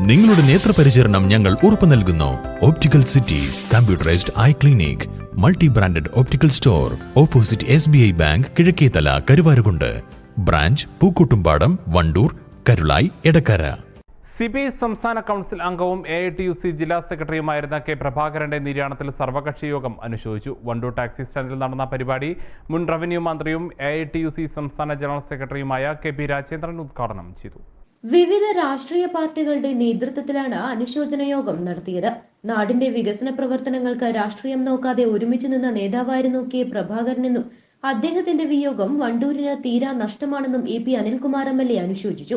നിങ്ങളുടെ നേത്രപരിചരണം ഞങ്ങൾ ഉറപ്പു നൽകുന്നു. Optical city computerised eye clinic multi branded optical store opposite S B I bank Kizhakkethala Karuvarakundu branch Pookkottumpadam Wandoor Karulai Edakkara C P I സംസ്ഥാന council അംഗവും A I T U C ജില്ലാ സെക്രട്ടറിയുമായിരുന്ന K പ്രഭാകരന്റെ നിര്യാണത്തിൽ സർവകക്ഷി യോഗം അനുശോചിച്ചു. Wandoor taxi സ്റ്റാൻഡിൽ നടന്ന പരിപാടി മുൻ റവന്യൂ മന്ത്രിയും A I T U C സംസ്ഥാന ജനറൽ സെക്രട്ടറിയുമായ കെ പി രാജേന്ദ്രൻ ഉദ്ഘാടനം ചെയ്തു. വിവിധ രാഷ്ട്രീയ പാർട്ടികളുടെ നേതൃത്വത്തിലാണ് അനുശോചന യോഗം നടത്തിയത്. നാടിന്റെ വികസന പ്രവർത്തനങ്ങൾക്ക് രാഷ്ട്രീയം നോക്കാതെ ഒരുമിച്ച് നിന്ന നേതാവായിരുന്നു കെ പ്രഭാകരനെന്നും അദ്ദേഹത്തിന്റെ വിയോഗം വണ്ടൂരിന് തീരാ നഷ്ടമാണെന്നും A P Anilkumar M L A അനുശോചിച്ചു.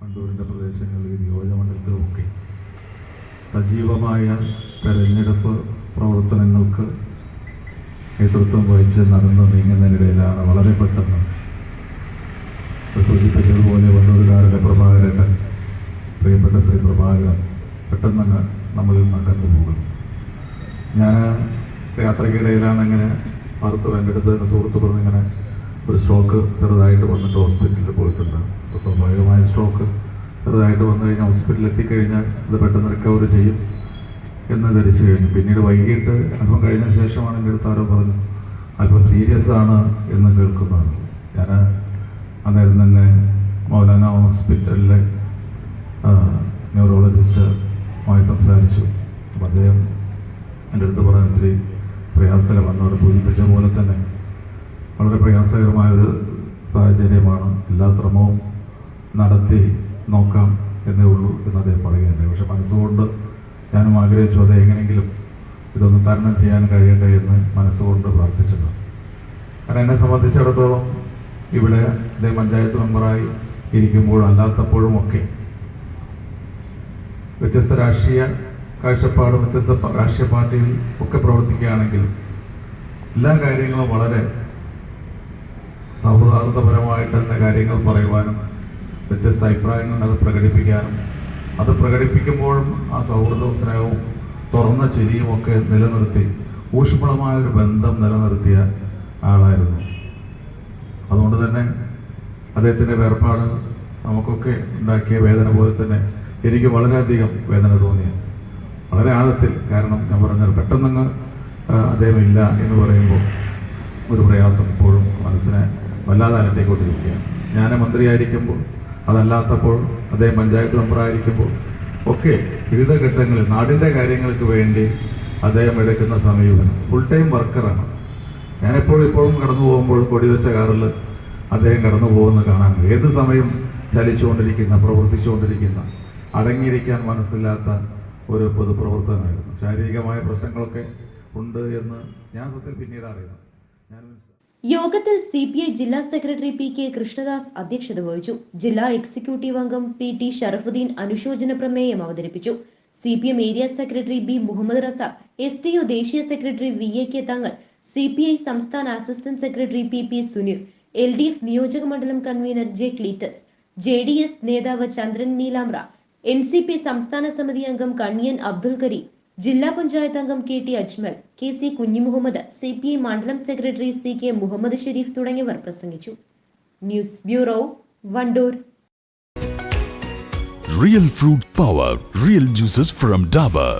വണ്ടൂരിന്റെ പ്രദേശങ്ങളിൽ നിയോജകമണ്ഡലത്തിലുമൊക്കെ സജീവമായ തെരഞ്ഞെടുപ്പ് പ്രവർത്തനങ്ങൾക്ക് നേതൃത്വം വഹിച്ച് നടന്നു നീങ്ങുന്നതിനിടയിലാണ് വളരെ പെട്ടെന്ന് സൂചിപ്പിച്ചതുപോലെ വണ്ടൂരുകാരുടെ പ്രഭാകരൻ പ്രിയപ്പെട്ട ശ്രീ പ്രഭാകരൻ പെട്ടെന്നങ്ങ് നമ്മളിൽ നിന്ന് പോകുന്നു. ഞാൻ യാത്രയ്ക്കിടയിലാണ് ഇങ്ങനെ വാർത്ത എന്റെ അടുത്ത് തന്നെ സുഹൃത്ത് പറഞ്ഞിങ്ങനെ ഒരു സ്ട്രോക്ക് ചെറുതായിട്ട് വന്നിട്ട് ഹോസ്പിറ്റലിൽ പോയിട്ടുണ്ട്. അപ്പോൾ സ്വാഭാവികമായ സ്ട്രോക്ക് ചെറുതായിട്ട് വന്നു കഴിഞ്ഞാൽ ഹോസ്പിറ്റലിൽ എത്തിക്കഴിഞ്ഞാൽ അത് പെട്ടെന്ന് റിക്കവർ ചെയ്യും എന്ന് ധരിച്ചു കഴിഞ്ഞു. പിന്നീട് വൈകിട്ട് അല്പം കഴിഞ്ഞ ശേഷമാണ് എന്റെ അടുത്ത് ആരോ പറഞ്ഞു അല്പം സീരിയസ് ആണ് എന്ന് കേൾക്കുന്നതാണ്. ഞാൻ അന്നേരം തന്നെ മൗലാന ഹോസ്പിറ്റലിലെ ന്യൂറോളജിസ്റ്റുമായി സംസാരിച്ചു. അപ്പം അദ്ദേഹം എന്റെ അടുത്ത് പറയാൻ ഇത്തിരി പ്രയാസത്തിലാണ് വന്നവരെ സൂചിപ്പിച്ച പോലെ തന്നെ വളരെ പ്രയാസകരമായൊരു സാഹചര്യമാണ്. എല്ലാ ശ്രമവും നടത്തി നോക്കാം എന്നേ ഉള്ളൂ എന്ന് അദ്ദേഹം പറയുകയുണ്ടായി. പക്ഷെ മനസ്സുകൊണ്ട് ഞാനും ആഗ്രഹിച്ചു അത് എങ്ങനെയെങ്കിലും ഇതൊന്ന് തരണം ചെയ്യാൻ കഴിയട്ടെ എന്ന് മനസ്സുകൊണ്ട് പ്രാർത്ഥിച്ചത് കാരണം എന്നെ സംബന്ധിച്ചിടത്തോളം ഇവിടെ ഇതേ പഞ്ചായത്ത് മെമ്പറായി ഇരിക്കുമ്പോൾ അല്ലാത്തപ്പോഴും ഒക്കെ വ്യത്യസ്ത രാഷ്ട്രീയ കാഴ്ചപ്പാടും വ്യത്യസ്ത രാഷ്ട്രീയ പാർട്ടിയിൽ ഒക്കെ പ്രവർത്തിക്കുകയാണെങ്കിലും എല്ലാ കാര്യങ്ങളും വളരെ സൗഹാർദ്ദപരമായിട്ട് തന്നെ കാര്യങ്ങൾ പറയുവാനും വ്യത്യസ്ത അഭിപ്രായങ്ങൾ അത് പ്രകടിപ്പിക്കാനും. അത് പ്രകടിപ്പിക്കുമ്പോഴും ആ സൗഹൃദവും സ്നേഹവും തുറന്ന ചിരിയും ഒക്കെ നിലനിർത്തി ഊഷ്മളമായ ഒരു ബന്ധം നിലനിർത്തിയ ആളായിരുന്നു. തന്നെ അദ്ദേഹത്തിന്റെ വേർപാട് നമുക്കൊക്കെ ഉണ്ടാക്കിയ വേദന പോലെ തന്നെ എനിക്ക് വളരെയധികം വേദന തോന്നി വളരെ ആഴത്തിൽ കാരണം ഞാൻ പറഞ്ഞത് പെട്ടെന്നങ്ങ് അദ്ദേഹം ഇല്ല എന്ന് പറയുമ്പോൾ ഒരു പ്രയാസം ഇപ്പോഴും മനസ്സിനെ വല്ലാതെ അലട്ടിക്കൊണ്ടിരിക്കുകയാണ്. ഞാൻ മന്ത്രിയായിരിക്കുമ്പോൾ അതല്ലാത്തപ്പോൾ അദ്ദേഹം പഞ്ചായത്ത് മെമ്പറായിരിക്കുമ്പോൾ ഒക്കെ വിവിധ ഘട്ടങ്ങളിൽ നാടിന്റെ കാര്യങ്ങൾക്ക് വേണ്ടി അദ്ദേഹം എടുക്കുന്ന സമീപനം. ഫുൾ ടൈം വർക്കറാണ് ഞാനെപ്പോഴും ഇപ്പോഴും കടന്നു പോകുമ്പോൾ കൊടിവെച്ച കാറിൽ അദ്ദേഹം കടന്നു പോകുന്ന കാണാൻ ഏത് സമയം ചലിച്ചുകൊണ്ടിരിക്കുന്ന പ്രവർത്തിച്ചുകൊണ്ടിരിക്കുന്ന അടങ്ങിയിരിക്കാൻ മനസ്സില്ലാത്ത ഒരു പൊതുപ്രവർത്തകനായിരുന്നു ശാരീരികമായ പ്രശ്നങ്ങളൊക്കെ ഉണ്ട് എന്ന് ഞാൻ സത്യം പിന്നീട് അറിയുന്നു. ഞാൻ യോഗത്തിൽ സി പി ഐ ജില്ലാ സെക്രട്ടറി പി കെ കൃഷ്ണദാസ് അധ്യക്ഷത വഹിച്ചു. ജില്ലാ എക്സിക്യൂട്ടീവ് അംഗം പി ടി ഷറഫുദ്ദീൻ അനുശോചന പ്രമേയം അവതരിപ്പിച്ചു. C P M area secretary B Muhammad Razak S T O ദേശീയ secretary V A K Thangal C P I സംസ്ഥാന assistant secretary P P Suneer L D F നിയോജക മണ്ഡലം convener J Cleetus J D S നേതാവ് Chandran Neelamra N C P സംസ്ഥാന സമിതി അംഗം കണ്ണിയൻ അബ്ദുൽ കരീം ജില്ലാ പഞ്ചായത്ത് അംഗം K T Ajmal K C Kunhimuhammad C P I മണ്ഡലം secretary C K Muhammad Sharif തുടങ്ങിയവർ പ്രസംഗിച്ചു. News bureau Wandoor. Real fruit power real juices from Dabur